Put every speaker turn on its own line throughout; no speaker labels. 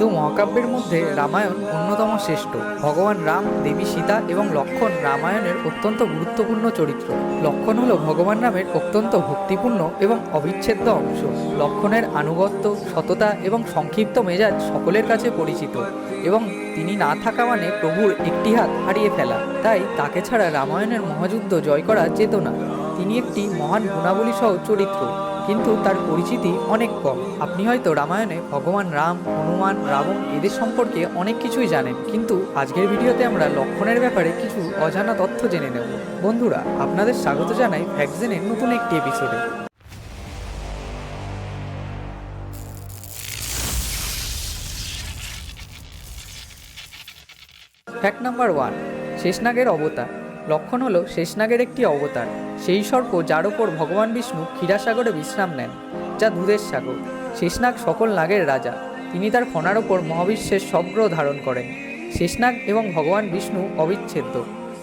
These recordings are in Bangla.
হিন্দু মহাকাব্যের মধ্যে রামায়ণ অন্যতম শ্রেষ্ঠ। ভগবান রাম, দেবী সীতা এবং লক্ষণ রামায়ণের অত্যন্ত গুরুত্বপূর্ণ চরিত্র। লক্ষণ হল ভগবান রামের অত্যন্ত ভক্তিপূর্ণ এবং অবিচ্ছেদ্য অংশ। লক্ষণের আনুগত্য, সততা এবং সংক্ষিপ্ত মেজাজ সকলের কাছে পরিচিত এবং তিনি না থাকা মানে প্রভুর একটি হাত হারিয়ে ফেলা। তাই তাকে ছাড়া রামায়ণের মহাযুদ্ধ জয় করা যেত না তিনি একটি মহান গুণাবলী সহ চরিত্র। কিন্তু তার পরিচিতি অনেক কম। আপনি হয়তো রামায়ণে ভগবান রাম, হনুমান, রাবণ এদের সম্পর্কে অনেক কিছুই জানেন, কিন্তু আজকের ভিডিওতে আমরা লক্ষণের ব্যাপারে কিছু অজানা তথ্য জেনে নেব। বন্ধুরা, আপনাদের স্বাগত জানাই ভ্যাকসিনের নতুন একটি এপিসোডে ফ্যাক্ট নাম্বার ওয়ান শেষনাগের অবতার। লক্ষণ হলো শেষনাগের একটি অবতার। সেই সর্প যার ওপর ভগবান বিষ্ণু ক্ষীরাসাগরে বিশ্রাম নেন, যা দুধের সাগর। শেষনাগ সকল নাগের রাজা। তিনি তার ফণার ওপর মহাবিশ্বের সব গ্রহ ধারণ করেন। শেষনাগ এবং ভগবান বিষ্ণু অবিচ্ছেদ্য।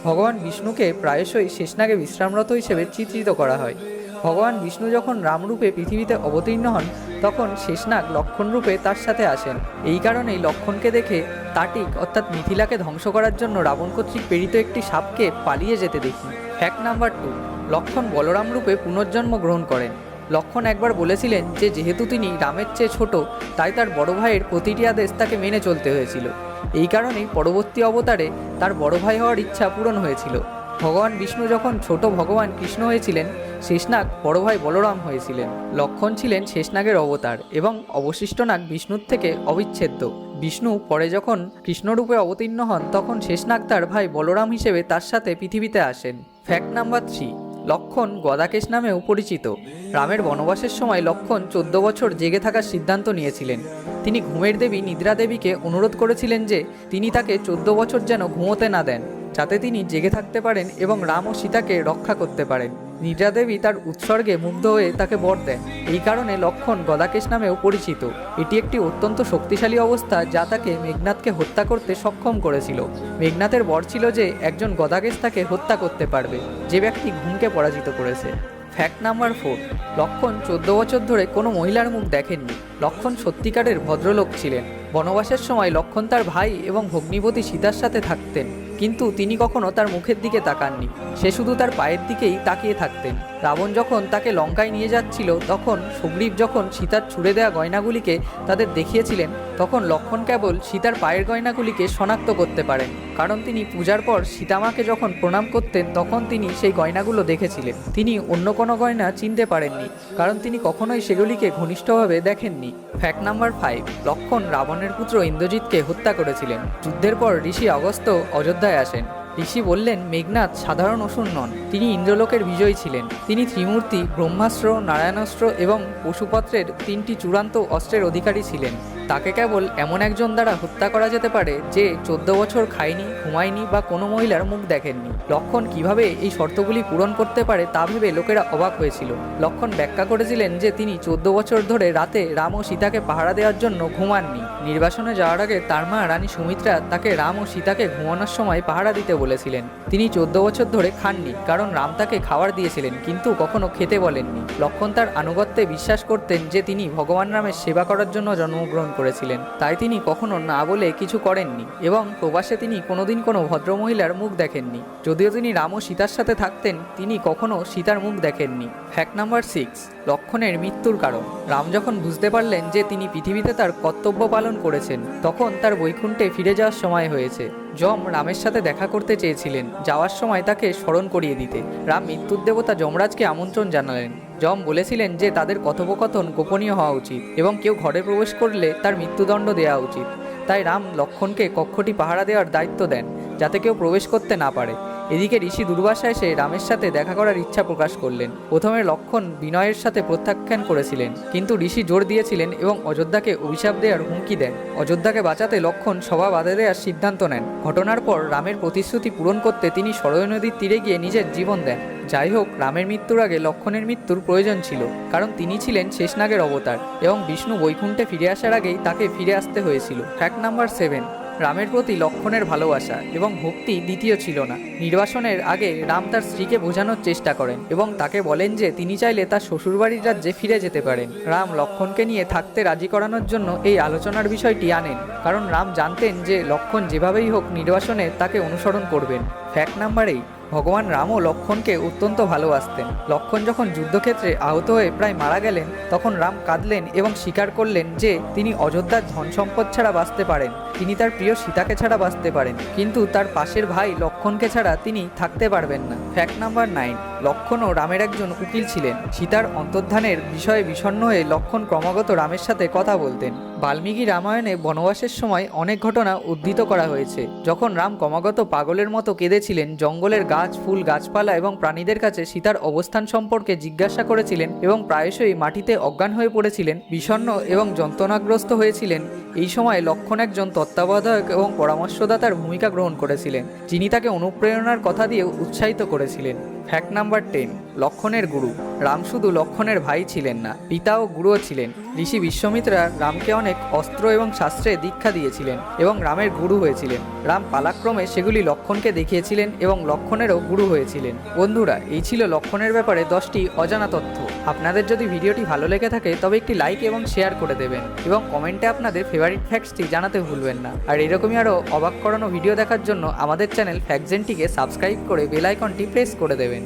ভগবান বিষ্ণুকে প্রায়শই শেষনাগে বিশ্রামরত হিসেবে চিত্রিত করা হয়। ভগবান বিষ্ণু যখন রামরূপে পৃথিবীতে অবতীর্ণ হন, তখন শেষনাগ লক্ষণ রূপে তার সাথে আসেন। এই কারণেই লক্ষণকে দেখে তাটিক, অর্থাৎ মিথিলাকে ধ্বংস করার জন্য রাবণ কর্তৃক প্রেরিত একটি সাপকে পালিয়ে যেতে দেখি। ফ্যাক্ট নাম্বার টু লক্ষণ বলরাম রূপে পুনর্জন্ম গ্রহণ করেন। লক্ষণ একবার বলেছিলেন যে, যেহেতু তিনি রামের চেয়ে ছোট, তাই তার বড় ভাইয়ের প্রতিটি আদেশ তাকে মেনে চলতে হয়েছিল। এই কারণেই পরবর্তী অবতারে তার বড় ভাই হওয়ার ইচ্ছা পূরণ হয়েছিল। ভগবান বিষ্ণু যখন ছোট ভগবান কৃষ্ণ হয়েছিলেন, শেষনাগ বড় ভাই বলরাম হয়েছিলেন। লক্ষণ ছিলেন শেষনাগের অবতার এবং অবশিষ্ট নাগ বিষ্ণুর থেকে অবিচ্ছেদ্য। বিষ্ণু পরে যখন কৃষ্ণরূপে অবতীর্ণ হন, তখন শেষনাগ তার ভাই বলরাম হিসেবে তার সাথে পৃথিবীতে আসেন। Fact number three. Lakshman Gudakesh নামেও পরিচিত। রামের বনবাসের সময় লক্ষণ চোদ্দ বছর জেগে থাকার সিদ্ধান্ত নিয়েছিলেন। তিনি ঘুমের দেবী নিদ্রা দেবীকে অনুরোধ করেছিলেন যে তিনি তাকে চোদ্দ বছর যেন ঘুমোতে না দেন, যাতে তিনি জেগে থাকতে পারেন এবং রাম ও সীতাকে রক্ষা করতে পারেন। নিদ্রা দেবী তার উৎসর্গে মুগ্ধ হয়ে তাকে বর দেন। এই কারণে লক্ষণ গদাকেশ নামেও পরিচিত। এটি একটি অত্যন্ত শক্তিশালী অবস্থা যা তাকে মেঘনাথকে হত্যা করতে সক্ষম করেছিল। মেঘনাথের বর ছিল যে একজন গদাকেশ তাকে হত্যা করতে পারবে। যে ব্যক্তি ঘুমকে পরাজিত করেছে। Fact number four. লক্ষণ চোদ্দ বছর ধরে কোনো মহিলার মুখ দেখেননি। লক্ষণ সত্যিকারের ভদ্রলোক ছিলেন। বনবাসের সময় লক্ষণ তার ভাই এবং ভগ্নিপতি সীতার সাথে থাকতেন। কিন্তু তিনি কখনো তার মুখের দিকে তাকাননি। সে শুধু তার পায়ের দিকেই তাকিয়ে থাকতেন। রাবণ যখন তাকে লঙ্কায় নিয়ে যাচ্ছিল, তখন সুগ্রীব যখন সীতার ছুড়ে দেওয়া গয়নাগুলিকে তাদের দেখিয়েছিলেন তখন লক্ষণ কেবল সীতার পায়ের গয়নাগুলিকে শনাক্ত করতে পারেন, কারণ তিনি পূজার পর সীতামাকে যখন প্রণাম করতেন, তখন তিনি সেই গয়নাগুলো দেখেছিলেন। তিনি অন্য কোনো গয়না চিনতে পারেননি, কারণ তিনি কখনোই সেগুলিকে ঘনিষ্ঠভাবে দেখেননি। ফ্যাক্ট নাম্বার ফাইভ লক্ষণ রাবণের পুত্র ইন্দ্রজিৎকে হত্যা করেছিলেন। যুদ্ধের পর ঋষি অগস্ত অযোধ্যায় আসেন। ঋষি বললেন, মেঘনাথ সাধারণ অসুর নন, তিনি ইন্দ্রলোকের বিজয়ী ছিলেন। তিনি ত্রিমূর্তি, ব্রহ্মাস্ত্র, নারায়ণাস্ত্র এবং পশুপত্রের তিনটি চূড়ান্ত অস্ত্রের অধিকারী ছিলেন। তাকে কেবল এমন একজন দ্বারা হত্যা করা যেতে পারে যে চোদ্দ বছর খায়নি, ঘুমায়নি বা কোনো মহিলার মুখ দেখেননি। লক্ষণ কীভাবে এই শর্তগুলি পূরণ করতে পারে তা ভেবে লোকেরা অবাক হয়েছিল। লক্ষণ ব্যাখ্যা করেছিলেন যে তিনি চোদ্দ বছর ধরে রাতে রাম ও সীতাকে পাহারা দেওয়ার জন্য ঘুমাননি। নির্বাসনে যাওয়ার আগে তার মা রানী সুমিত্রা তাকে রাম ও সীতাকে ঘুমানোর সময় পাহারা দিতে বলেছিলেন। তিনি চোদ্দ বছর ধরে খাননি, কারণ রাম তাকে খাবার দিয়েছিলেন, কিন্তু কখনো খেতে বলেননি। লক্ষণ তার আনুগত্যে বিশ্বাস করতেন যে তিনি ভগবান রামের সেবা করার জন্য জন্মগ্রহণ করেছিলেন। তাই তিনি কখনো না বলে কিছু করেননি এবং প্রবাসে তিনি কোনোদিন কোনো ভদ্রমহিলার মুখ দেখেননি। যদিও তিনি রাম ও সীতার সাথে থাকতেন, তিনি কখনো সীতার মুখ দেখেননি। ফ্যাক্ট নাম্বার সিক্স লক্ষণের মৃত্যুর কারণ। রাম যখন বুঝতে পারলেন যে তিনি পৃথিবীতে তার কর্তব্য পালন করেছেন, তখন তার বৈকুণ্ঠে ফিরে যাওয়ার সময় হয়েছে। যম রামের সাথে দেখা করতে চেয়েছিলেন। যাওয়ার সময় তাকে স্মরণ করিয়ে দিতে। রাম মৃত্যুর দেবতা যমরাজকে আমন্ত্রণ জানালেন। যম বলেছিলেন যে তাদের কথোপকথন গোপনীয় হওয়া উচিত এবং কেউ ঘরে প্রবেশ করলে তার মৃত্যুদণ্ড দেওয়া উচিত। তাই রাম লক্ষণকে কক্ষটি পাহারা দেওয়ার দায়িত্ব দেন, যাতে কেউ প্রবেশ করতে না পারে। এদিকে ঋষি দুর্বাসা এসে রামের সাথে দেখা করার ইচ্ছা প্রকাশ করলেন। প্রথমে লক্ষণ বিনয়ের সাথে প্রত্যাখ্যান করেছিলেন। কিন্তু ঋষি জোর দিয়েছিলেন এবং অযোধ্যাকে অভিশাপ দেওয়ার হুমকি দেন। অযোধ্যাকে বাঁচাতে লক্ষণ সভা বাধা দেওয়ার সিদ্ধান্ত নেন। ঘটনার পর রামের প্রতিশ্রুতি পূরণ করতে তিনি সরয় নদীর তীরে গিয়ে নিজের জীবন দেন। যাই হোক, রামের মৃত্যুর আগে লক্ষণের মৃত্যুর প্রয়োজন ছিল, কারণ তিনি ছিলেন শেষনাগের অবতার এবং বিষ্ণু বৈকুণ্ঠে ফিরে আসার আগেই তাকে ফিরে আসতে হয়েছিল। ফ্যাক্ট নাম্বার সেভেন রামের প্রতি লক্ষণের ভালোবাসা এবং ভক্তি দ্বিতীয় ছিল না। নির্বাসনের আগে রাম তার স্ত্রীকে বোঝানোর চেষ্টা করেন এবং তাকে বলেন যে তিনি চাইলে তার শ্বশুরবাড়ির রাজ্যে ফিরে যেতে পারেন। রাম লক্ষণকে নিয়ে থাকতে রাজি করানোর জন্য এই আলোচনার বিষয়টি আনেন, কারণ রাম জানতেন যে লক্ষণ যেভাবেই হোক নির্বাসনে তাকে অনুসরণ করবেন। ফ্যাক্ট নাম্বার এই ভগবান রামও লক্ষণকে অত্যন্ত ভালোবাসতেন। লক্ষণ যখন যুদ্ধক্ষেত্রে আহত হয়ে প্রায় মারা গেলেন, তখন রাম কাঁদলেন এবং স্বীকার করলেন যে তিনি অযোধ্যার ধন সম্পদ ছাড়া বাঁচতে পারেন। তিনি তার প্রিয় সীতাকে ছাড়া বাঁচতে পারেন। কিন্তু তার পাশের ভাই লক্ষণকে ছাড়া তিনি থাকতে পারবেন না। ফ্যাক্ট নাম্বার নাইন লক্ষণও রামের একজন উকিল ছিলেন। সীতার অন্তর্ধানের বিষয়ে বিষণ্ণ হয়ে লক্ষণ ক্রমাগত রামের সাথে কথা বলতেন। বাল্মীকি রামায়ণে বনবাসের সময় অনেক ঘটনা উদ্ধৃত করা হয়েছে। যখন রাম ক্রমাগত পাগলের মতো কেঁদেছিলেন, জঙ্গলের গাছ, ফুল, গাছপালা এবং প্রাণীদের কাছে সীতার অবস্থান সম্পর্কে জিজ্ঞাসা করেছিলেন এবং প্রায়শই মাটিতে অজ্ঞান হয়ে পড়েছিলেন, বিষণ্ণ এবং যন্ত্রণাগ্রস্ত হয়েছিলেন। এই সময় লক্ষণ একজন তত্ত্বাবধায়ক এবং পরামর্শদাতার ভূমিকা গ্রহণ করেছিলেন, যিনি তাকে অনুপ্রেরণার কথা দিয়ে উৎসাহিত করেছিলেন। ফ্যাক্ট নাম্বার টেন লক্ষণের গুরু। রাম শুধু লক্ষণের ভাই ছিলেন না, পিতা ও গুরুও ছিলেন। ঋষি বিশ্বমিত্রা রামকে অনেক অস্ত্র এবং শাস্ত্রে দীক্ষা দিয়েছিলেন এবং রামের গুরু হয়েছিলেন। রাম পালাক্রমে সেগুলি লক্ষণকে দেখিয়েছিলেন এবং লক্ষণেরও গুরু হয়েছিলেন। বন্ধুরা, এই ছিল লক্ষণের ব্যাপারে দশটি অজানা তথ্য। আপনাদের যদি ভিডিওটি ভালো লেগে থাকে, তবে একটি লাইক এবং শেয়ার করে দেবেন এবং কমেন্টে আপনাদের ফেভারিট ফ্যাক্টসটি জানাতে ভুলবেন না। আর এরকমই আরও অবাক করানো ভিডিও দেখার জন্য আমাদের চ্যানেল ফ্যাকজেনটিকে সাবস্ক্রাইব করে বেল আইকনটি প্রেস করে দেবেন।